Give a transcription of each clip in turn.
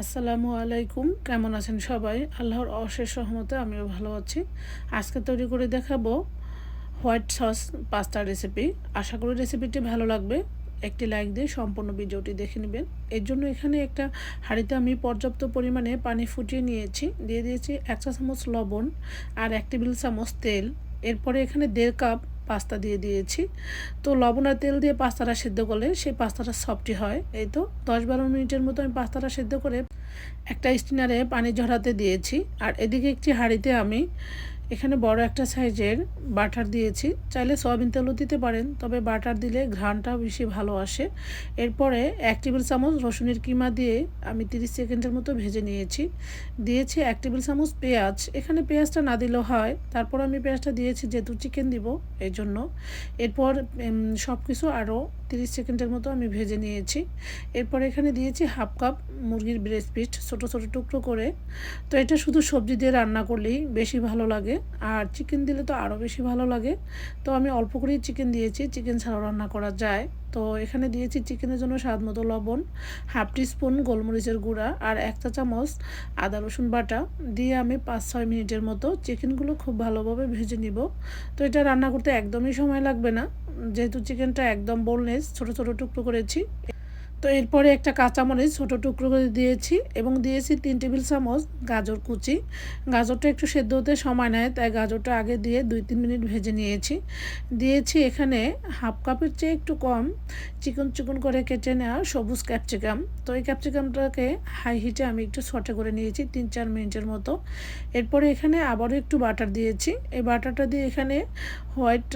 আসসালামু আলাইকুম। কেমন আছেন সবাই? আল্লাহর অশেষ সহমতে আমিও ভালো আছি। আজকে তৈরি করে দেখাবো হোয়াইট সস পাস্তা রেসিপি। আশা করি রেসিপিটি ভালো লাগবে। একটি লাইক দিয়ে সম্পূর্ণ ভিডিওটি দেখে নেবেন। এর জন্য এখানে একটা হাঁড়িতে আমি পর্যাপ্ত পরিমাণে পানি ফুটিয়ে নিয়েছি। দিয়ে দিয়েছি এক চা চামচ লবণ আর এক টেবিল চামচ তেল। এরপরে এখানে দেড় কাপ পাস্তা দিয়ে দিয়েছি। তো লবণ আর তেল দিয়ে পাস্তাটা সেদ্ধ করলে সেই পাস্তাটা সফটি হয়। এই তো দশ বারো মিনিটের মতো আমি পাস্তাটা সেদ্ধ করে একটা স্টিনারে পানি ঝরাতে দিয়েছি। আর এদিকে একটি হাঁড়িতে আমি এখানে বড় একটা সাইজের বাটার দিয়েছি। চাইলে সয়াবিন তেলও দিতে পারেন, তবে বাটার দিলে ঘ্রাণটা বেশি ভালো আসে। এরপরে এক টেবিল চামচ রসুনের কিমা দিয়ে আমি তিরিশ সেকেন্ডের মতো ভেজে নিয়েছি। দিয়েছি এক টেবিল চামচ পেঁয়াজ। এখানে পেঁয়াজটা না দিলেও হয়। তারপর আমি পেঁয়াজটা দিয়েছি যেহেতু চিকেন দিব এই জন্য এরপর সব কিছু আরও তিরিশ সেকেন্ডের মতো আমি ভেজে নিয়েছি। এরপর এখানে দিয়েছি হাফ কাপ মুরগির ব্রেস্ট পিস ছোটো ছোটো টুকরো করে। তো এটা শুধু সবজি দিয়ে রান্না করলেই বেশি ভালো লাগে। আর চিকেন দিলে তো আরও বেশি ভালো লাগে। তো আমি অল্প করেই চিকেন দিয়েছি। চিকেন ছাড়াও রান্না করা যায়। তো এখানে দিয়েছি চিকেনের জন্য স্বাদ মতো লবণ হাফ স্পুন গোলমরিচের গুঁড়া আর এক চা চামচ আদা, রসুন বাটা। দিয়ে আমি পাঁচ ছয় মিনিটের মতো চিকেনগুলো খুব ভালোভাবে ভেজে নিব। তো এটা রান্না করতে একদমই সময় লাগবে না। যেহেতু চিকেনটা একদম বোনলেস ছোটো ছোটো টুকরো করেছি। তো এরপরে একটা কাঁচামরিচ, ছোটো টুকরো করে দিয়েছি এবং দিয়েছি তিন টেবিল চামচ গাজর কুচি। গাজরটা একটু সেদ্ধ হতে সময় নেয়, তাই গাজরটা আগে দিয়ে দুই তিন মিনিট ভেজে নিয়েছি। দিয়েছি এখানে হাফ কাপের চেয়ে একটু কম, চিকন চিকন করে কেটে নেওয়া সবুজ ক্যাপসিকাম। তো এই ক্যাপসিকামটাকে হাই হিটে আমি একটু শর্টে করে নিয়েছি তিন চার মিনিটের মতো। এরপরে এখানে আবারও একটু বাটার দিয়েছি। এই বাটারটা দিয়ে এখানে হোয়াইট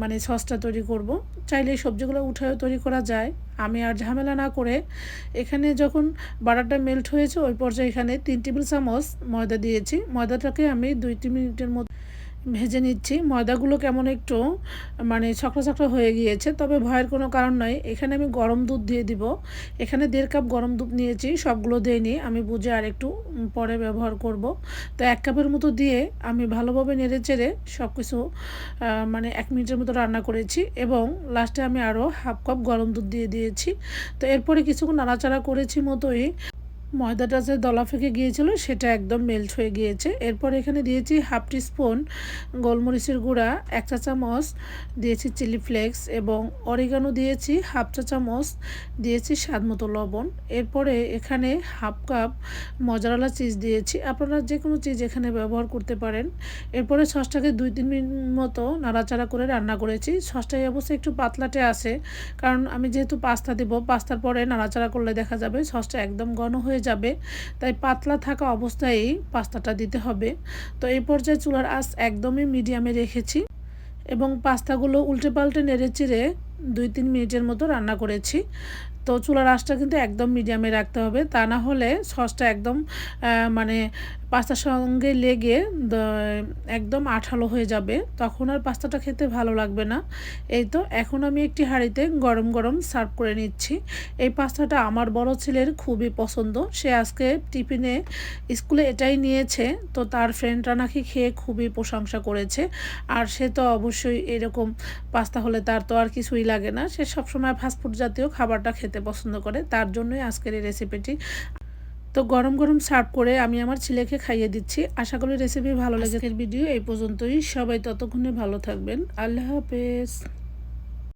মানে সসটা তৈরি করব। চাইলে সবজিগুলো উঠেও তৈরি করা যায়। আমি আর ঝামেলা না করে এখানে যখন বাটারটা মেল্ট হয়েছে, ওই পর্যায়ে এখানে তিন টেবিল চামচ ময়দা দিয়েছি। ময়দাটাকে আমি দুই তিন মিনিটের মধ্যে ভেজে নিচ্ছি। ময়দাগুলো কেমন একটু মানে ছকড়া ছকড়া হয়ে গিয়েছে, তবে ভয়ের কোনো কারণ নয় এখানে আমি গরম দুধ দিয়ে দিব। এখানে দেড় কাপ গরম দুধ নিয়েছি, সবগুলো দিইনি। আমি বুঝে আর একটু পরে ব্যবহার করব। তো এক কাপের মতো দিয়ে আমি ভালোভাবে নেড়ে চেড়ে সব কিছু মানে এক মিনিটের মতো রান্না করেছি এবং লাস্টে আমি আরও হাফ কাপ গরম দুধ দিয়ে দিয়েছি। তো এরপরে কিছুক্ষণ নাড়াচাড়া করেছি মতোই ময়দাটা যে দলা ফেঁকে গিয়েছিল, সেটা একদম মেল্ট হয়ে গিয়েছে। এরপর এখানে দিয়েছি হাফ টি স্পুন গোলমরিচের গুঁড়া, এক চা চামচ দিয়েছি চিলি ফ্লেক্স এবং অরিগানো দিয়েছি হাফ চা চামচ দিয়েছি স্বাদ মতো লবণ। এরপরে এখানে হাফ কাপ মজারালা চিজ দিয়েছি। আপনারা যে কোনো চিজ এখানে ব্যবহার করতে পারেন। এরপরে সসটাকে দুই তিন মিনিট মতো নাড়াচাড়া করে রান্না করেছি। সসটাই অবশ্যই একটু পাতলাটে আসে কারণ আমি যেহেতু পাস্তা দেবো, পাস্তার পরে নাড়াচাড়া করলে দেখা যাবে সসটা একদম ঘন যাবে, তাই পাতলা থাকা অবস্থায় পাস্তাটা দিতে হবে। তো এই পর্যায়ে চুলার আঁচ একদমই মিডিয়ামে রেখেছি এবং পাস্তাগুলো উল্টে পাল্টে নেড়ে চিড়ে দুই তিন মিনিটের মতো রান্না করেছি। তো চুলার আঁচটা কিন্তু একদম মিডিয়ামে রাখতে হবে, তা না হলে সসটা একদম মানে পাস্তার সঙ্গে লেগে একদম আঠালো হয়ে যাবে, তখন আর পাস্তাটা খেতে ভালো লাগবে না। এই তো, এখন আমি একটি হাঁড়িতে গরম গরম সার্ভ করে নিচ্ছি। এই পাস্তাটা আমার বড় ছেলের খুবই পছন্দ। সে আজকে টিফিনে, স্কুলে এটাই নিয়েছে, তো তার ফ্রেন্ডরা নাকি খেয়ে খুবই প্রশংসা করেছে। আর সে তো অবশ্যই এরকম পাস্তা হলে তার তো আর কিছুই লাগে না। সে সবসময় ফাস্টফুড জাতীয় খাবারটা খেতে পছন্দ করে। তার জন্যই আজকের এই রেসিপিটি তো গরম গরম সার্ভ করে আমি আমার ছেলেকে খাইয়ে দিচ্ছি। আশা করি রেসিপি ভালো লাগে ভিডিও এই পর্যন্তই। সবাই ততক্ষণে ভালো থাকবেন। আল্লাহ হাফেজ।